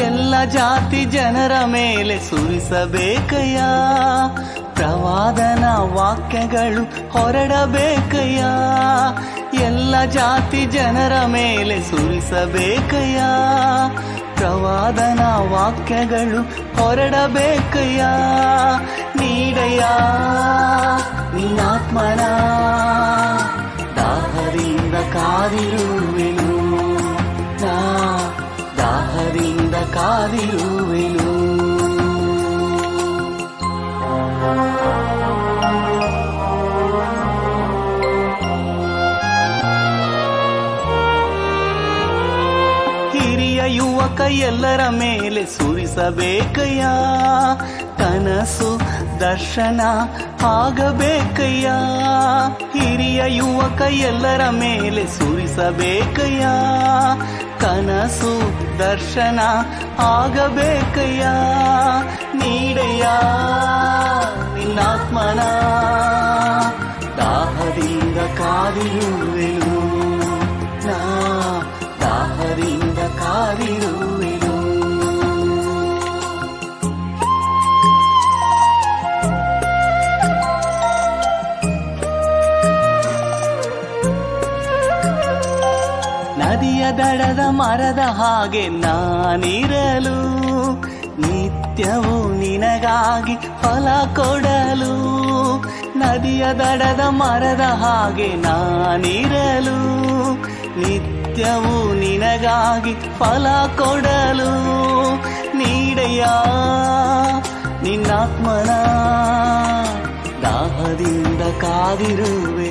ಎಲ್ಲ ಜಾತಿ ಜನರ ಮೇಲೆ ಸುರಿಸಬೇಕಯ್ಯ. ಪ್ರವಾದನ ವಾಕ್ಯಗಳು ಹೊರಡಬೇಕಯ್ಯ. ಎಲ್ಲ ಜಾತಿ ಜನರ ಮೇಲೆ ಸುರಿಸಬೇಕಯ್ಯ. ಪ್ರವಾದನ ವಾಕ್ಯಗಳು ಹೊರಡಬೇಕಯ್ಯ. ನೀಡಯ್ಯ, ನೀನಾತ್ಮನ, ದಾಹದಿಂದ ಕಾದಿರುವೆನು. ಕಾದಿರುವೆನು. ಹಿರಿಯ ಯುವಕ ಎಲ್ಲರ ಮೇಲೆ ಸುರಿಸಬೇಕಯ್ಯ. ಕನಸು ದರ್ಶನ ಆಗಬೇಕಯ್ಯ. ಹಿರಿಯ ಯುವಕ ಎಲ್ಲರ ಮೇಲೆ ಸುರಿಸಬೇಕಯ್ಯ. ಕನಸು ದರ್ಶನ ಆಗಬೇಕಯ್ಯ. ನೀಡಯ್ಯ ನಿನ್ನಾತ್ಮನ ದಾಹದಿಂದ ಕಾದಿರುವೆನು. ನಾ ದಾಹದಿಂದ ಕಾದಿರುವೆನು ನದಿಯ ದಡದ ಮರದ ಹಾಗೆ ನಾನಿರಲು, ನಿತ್ಯವೂ ನಿನಗಾಗಿ ಫಲ ಕೊಡಲು. ನದಿಯ ದಡದ ಮರದ ಹಾಗೆ ನಾನಿರಲು, ನಿತ್ಯವೂ ನಿನಗಾಗಿ ಫಲ ಕೊಡಲು. ನೀಡಯ್ಯ ನಿನ್ನಾತ್ಮನ, ದಾಹದಿಂದ ಕಾದಿರುವೆ.